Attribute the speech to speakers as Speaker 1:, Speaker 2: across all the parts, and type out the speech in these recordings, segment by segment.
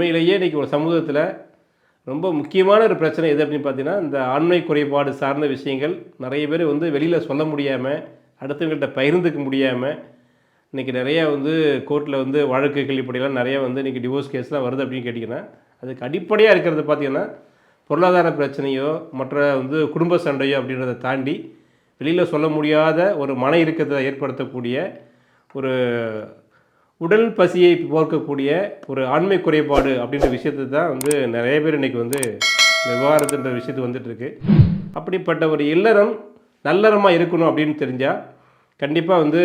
Speaker 1: உண்மையிலேயே இன்றைக்கி ஒரு சமூகத்தில் ரொம்ப முக்கியமான ஒரு பிரச்சனை எது அப்படின்னு பார்த்தீங்கன்னா இந்த ஆண்மை குறைபாடு சார்ந்த விஷயங்கள். நிறைய பேர் வந்து வெளியில் சொல்ல முடியாமல் அடுத்தவங்கள்ட்ட பகிர்ந்துக்க முடியாமல் இன்றைக்கி நிறையா வந்து கோர்ட்டில் வந்து வழக்குகள் இப்படிலாம் நிறையா வந்து இன்றைக்கி டிவோர்ஸ் கேஸ்லாம் வருது அப்படின்னு கேட்டிங்கன்னா அதுக்கு அடிப்படையாக இருக்கிறது பார்த்திங்கன்னா பொருளாதார பிரச்சனையோ மற்ற வந்து குடும்ப சண்டையோ அப்படின்றத தாண்டி வெளியில் சொல்ல முடியாத ஒரு மன இறுக்கத்தை ஏற்படுத்தக்கூடிய ஒரு உடல் பசியை போர்க்கக்கூடிய ஒரு ஆண்மை குறைபாடு அப்படின்ற விஷயத்தை தான் வந்து நிறைய பேர் இன்றைக்கி வந்து விவகாரத்துன்ற விஷயத்து வந்துட்டுருக்கு. அப்படிப்பட்ட ஒரு இல்லறம் நல்லறமாக இருக்கணும் அப்படின்னு தெரிஞ்சால் கண்டிப்பாக வந்து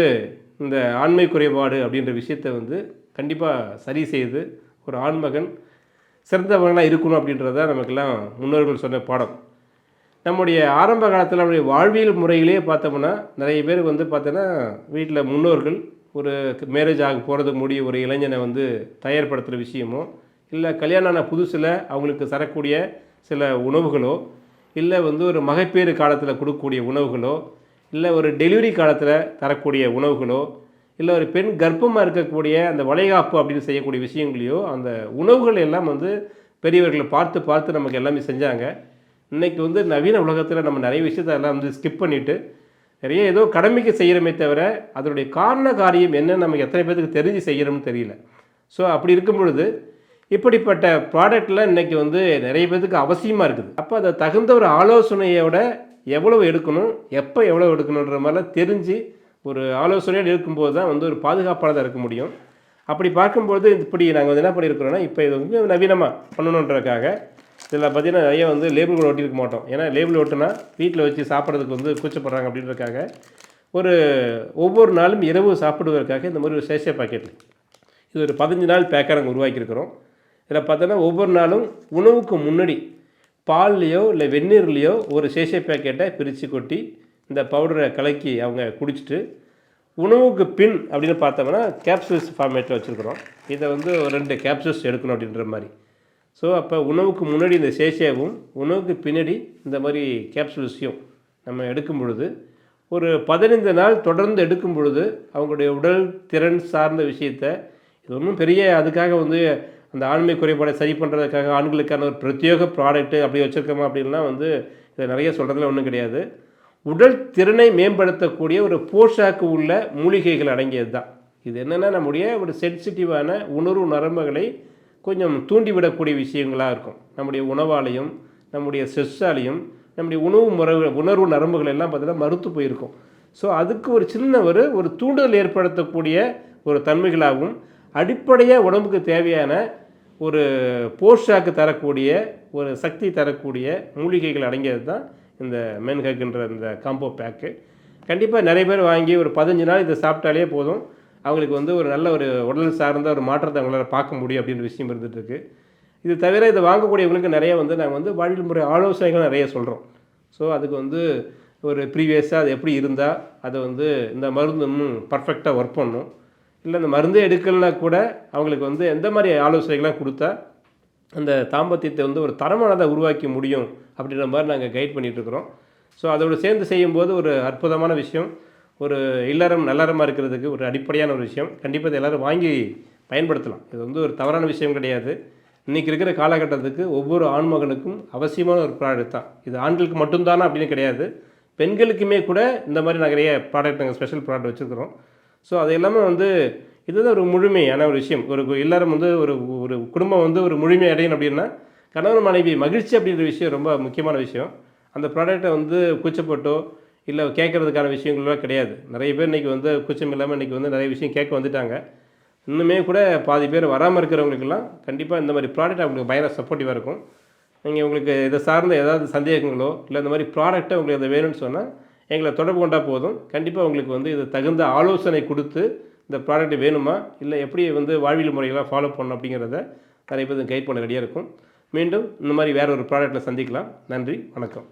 Speaker 1: இந்த ஆண்மை குறைபாடு அப்படின்ற விஷயத்தை வந்து கண்டிப்பாக சரி செய்து ஒரு ஆண்மகன் சிறந்தவங்களாக இருக்கணும் அப்படின்றது தான் நமக்கெல்லாம் முன்னோர்கள் சொன்ன பாடம். நம்முடைய ஆரம்ப காலத்தில் நம்முடைய வாழ்வியல் முறையிலே பார்த்தோம்னா நிறைய பேர் வந்து பார்த்தோன்னா வீட்டில் முன்னோர்கள் ஒரு மேரேஜ் ஆக போகிறதுக்கு முடிய ஒரு இளைஞனை வந்து தயார்படுத்துகிற விஷயமோ இல்லை கல்யாணம் ஆன புதுசில் அவங்களுக்கு தரக்கூடிய சில உணவுகளோ இல்லை வந்து ஒரு மகப்பேறு காலத்தில் கொடுக்கக்கூடிய உணவுகளோ இல்லை ஒரு டெலிவரி காலத்தில் தரக்கூடிய உணவுகளோ இல்லை ஒரு பெண் கர்ப்பமாக இருக்கக்கூடிய அந்த வளைகாப்பு அப்படின்னு செய்யக்கூடிய விஷயங்களையோ அந்த உணவுகள் எல்லாம் வந்து பெரியவர்களை பார்த்து பார்த்து நமக்கு எல்லாமே செஞ்சாங்க. இன்றைக்கி வந்து நவீன உலகத்தில் நம்ம நிறைய விஷயத்த எல்லாம் வந்து ஸ்கிப் பண்ணிவிட்டு நிறைய ஏதோ கடமைக்கு செய்கிறோமே தவிர அதனுடைய காரண காரியம் என்ன நமக்கு எத்தனை பேருக்கு தெரிஞ்சு செய்கிறோம்னு தெரியல. ஸோ அப்படி இருக்கும் பொழுது இப்படிப்பட்ட ப்ராடக்ட்லாம் இன்றைக்கி வந்து நிறைய பேருக்கு அவசியமாக இருக்குது. அப்போ அதை தகுந்த ஒரு ஆலோசனையோட எவ்வளவு எடுக்கணும் எப்போ எவ்வளோ எடுக்கணுன்ற மாதிரிலாம் தெரிஞ்சு ஒரு ஆலோசனையோடு இருக்கும்போது தான் வந்து ஒரு பாதுகாப்பானதாக இருக்க முடியும். அப்படி பார்க்கும்போது இப்படி நாங்கள் வந்து என்ன பண்ணியிருக்கிறோன்னா இப்போ இது வந்து நவீனமாக பண்ணணுன்றதுக்காக இதில் பார்த்தீங்கன்னா நிறைய வந்து லேபிள் கூட ஒட்டியிருக்க மாட்டோம். ஏன்னா லேபிள் ஒட்டுனா வீட்டில் வச்சு சாப்பிட்றதுக்கு வந்து கூச்சப்படுறாங்க அப்படின்றதுக்காக ஒரு ஒவ்வொரு நாளும் இரவு சாப்பிடுவதற்காக இந்த மாதிரி ஒரு சேஷே பாக்கெட் இது ஒரு பதினஞ்சு நாள் பேக்கர் நாங்கள் உருவாக்கியிருக்கிறோம். இதில் பார்த்தோன்னா ஒவ்வொரு நாளும் உணவுக்கு முன்னாடி பால்லையோ இல்லை வெந்நீர்லேயோ ஒரு சேஷே பேக்கெட்டை பிரித்து கொட்டி இந்த பவுடரை கலக்கி அவங்க குடிச்சிட்டு உணவுக்கு பின் அப்படின்னு பார்த்தோம்னா கேப்சூல்ஸ் ஃபார்மேட்டில் வச்சுருக்குறோம். இதை வந்து ஒரு ரெண்டு கேப்சூல்ஸ் எடுக்கணும் அப்படின்ற மாதிரி. ஸோ அப்போ உணவுக்கு முன்னாடி இந்த சேஷியாவும் உணவுக்கு பின்னாடி இந்த மாதிரி கேப்சூல்ஸையும் நம்ம எடுக்கும் பொழுது ஒரு பதினைந்து நாள் தொடர்ந்து எடுக்கும் பொழுது அவங்களுடைய உடல் திறன் சார்ந்த விஷயத்தை இது ஒன்றும் பெரிய அதுக்காக வந்து அந்த ஆண்மை குறைபாடை சரி பண்ணுறதுக்காக ஆண்களுக்கான ஒரு பிரத்யேக ப்ராடக்ட்டு அப்படி வச்சுருக்கோமா அப்படின்லாம் வந்து இதை நிறைய சொல்கிறதுல ஒன்றும் கிடையாது. உடல் திறனை மேம்படுத்தக்கூடிய ஒரு போஷாக்கு உள்ள மூலிகைகள் அடங்கியது தான் இது என்னென்னா நம்முடைய ஒரு சென்சிட்டிவான உணர்வு நரம்புகளை கொஞ்சம் தூண்டிவிடக்கூடிய விஷயங்களாக இருக்கும். நம்முடைய உணவாலையும் நம்முடைய செஸ்ஸாலையும் நம்முடைய உணவு முறை உணர்வு நரம்புகள் எல்லாம் பார்த்தீங்கன்னா மறுத்து போயிருக்கும். ஸோ அதுக்கு ஒரு சின்ன ஒரு ஒரு தூண்டுதல் ஏற்படுத்தக்கூடிய ஒரு தன்மைகளாகவும் அடிப்படையாக உடம்புக்கு தேவையான ஒரு போஷாக்கு தரக்கூடிய ஒரு சக்தி தரக்கூடிய மூலிகைகள் அடங்கியது தான் இந்த மென்ஹக்குன்ற இந்த காம்போ பேக்கு கண்டிப்பாக நிறைய பேர் வாங்கி ஒரு பதினஞ்சு நாள் இதை சாப்பிட்டாலே போதும். அவங்களுக்கு வந்து ஒரு நல்ல ஒரு உடல் சார்ந்த ஒரு மாற்றத்தை அவங்களால பார்க்க முடியும் அப்படின்ற விஷயம் இருந்துகிட்ருக்கு இது தவிர இதை வாங்கக்கூடியவங்களுக்கு நிறைய வந்து நாங்கள் வந்து வாழ்வில் முறை ஆலோசனைகள் நிறைய சொல்கிறோம் ஸோ அதுக்கு வந்து ஒரு ப்ரீவியஸாக அது எப்படி இருந்தால் அதை வந்து இந்த மருந்து இன்னும் பர்ஃபெக்டாக ஒர்க் பண்ணும். இல்லை இந்த மருந்தே எடுக்கலைன்னா கூட அவங்களுக்கு வந்து எந்த மாதிரி ஆலோசனைகள்லாம் கொடுத்தா அந்த தாம்பத்தியத்தை வந்து ஒரு தரமானதை உருவாக்கி முடியும் அப்படின்ற மாதிரி நாங்கள் கைட் பண்ணிகிட்ருக்குறோம் ஸோ அதோடு சேர்ந்து செய்யும்போது ஒரு அற்புதமான விஷயம். ஒரு இல்லறம் நல்லறமாக இருக்கிறதுக்கு ஒரு அடிப்படையான ஒரு விஷயம். கண்டிப்பாக இதை எல்லோரும் வாங்கி பயன்படுத்தலாம். இது வந்து ஒரு தவறான விஷயம் கிடையாது. இன்றைக்கி இருக்கிற காலகட்டத்துக்கு ஒவ்வொரு ஆண்மகனுக்கும் அவசியமான ஒரு ப்ராடக்ட் தான். இது ஆண்களுக்கு மட்டும்தானா அப்படின்னு கிடையாது. பெண்களுக்குமே கூட இந்த மாதிரி நிறைய ப்ராடக்ட் நாங்கள் ஸ்பெஷல் ப்ராடக்ட் வச்சுருக்கிறோம். ஸோ அது எல்லாமே வந்து இதுதான் ஒரு முழுமையான ஒரு விஷயம். ஒரு எல்லாரும் வந்து ஒரு ஒரு குடும்பம் வந்து ஒரு முழுமை அடையணும் அப்படின்னா கணவன் மனைவி மகிழ்ச்சி அப்படின்ற விஷயம் ரொம்ப முக்கியமான விஷயம். அந்த ப்ராடக்டை வந்து கூச்சப்பட்டோ இல்லை கேட்குறதுக்கான விஷயங்கள்லாம் கிடையாது. நிறைய பேர் இன்றைக்கி வந்து கூச்சம் இல்லாமல் இன்றைக்கி வந்து நிறைய விஷயம் கேட்க வந்துட்டாங்க. இன்னுமே கூட பாதி பேர் வராமல் இருக்கிறவங்களுக்கெல்லாம் கண்டிப்பாக இந்த மாதிரி ப்ராடக்ட் அவங்களுக்கு பயங்கர சப்போர்ட்டிவாக இருக்கும். நீங்கள் உங்களுக்கு இதை சார்ந்த ஏதாவது சந்தேகங்களோ இல்லை இந்த மாதிரி ப்ராடக்ட்டை உங்களுக்கு அதை வேணும்னு சொன்னால் எங்களை தொடர்பு கொண்டால் போதும். கண்டிப்பாக உங்களுக்கு வந்து இது தகுந்த ஆலோசனை கொடுத்து இந்த ப்ராடக்ட் வேணுமா இல்லை எப்படி வந்து வாழ்வியல் முறைகளாக ஃபாலோ பண்ணணும் அப்படிங்கிறத நிறைய பேர் கைட் பண்ண ரெடியாக இருக்கும். மீண்டும் இந்த மாதிரி வேற ஒரு ப்ராடக்ட்டில் சந்திக்கலாம். நன்றி வணக்கம்.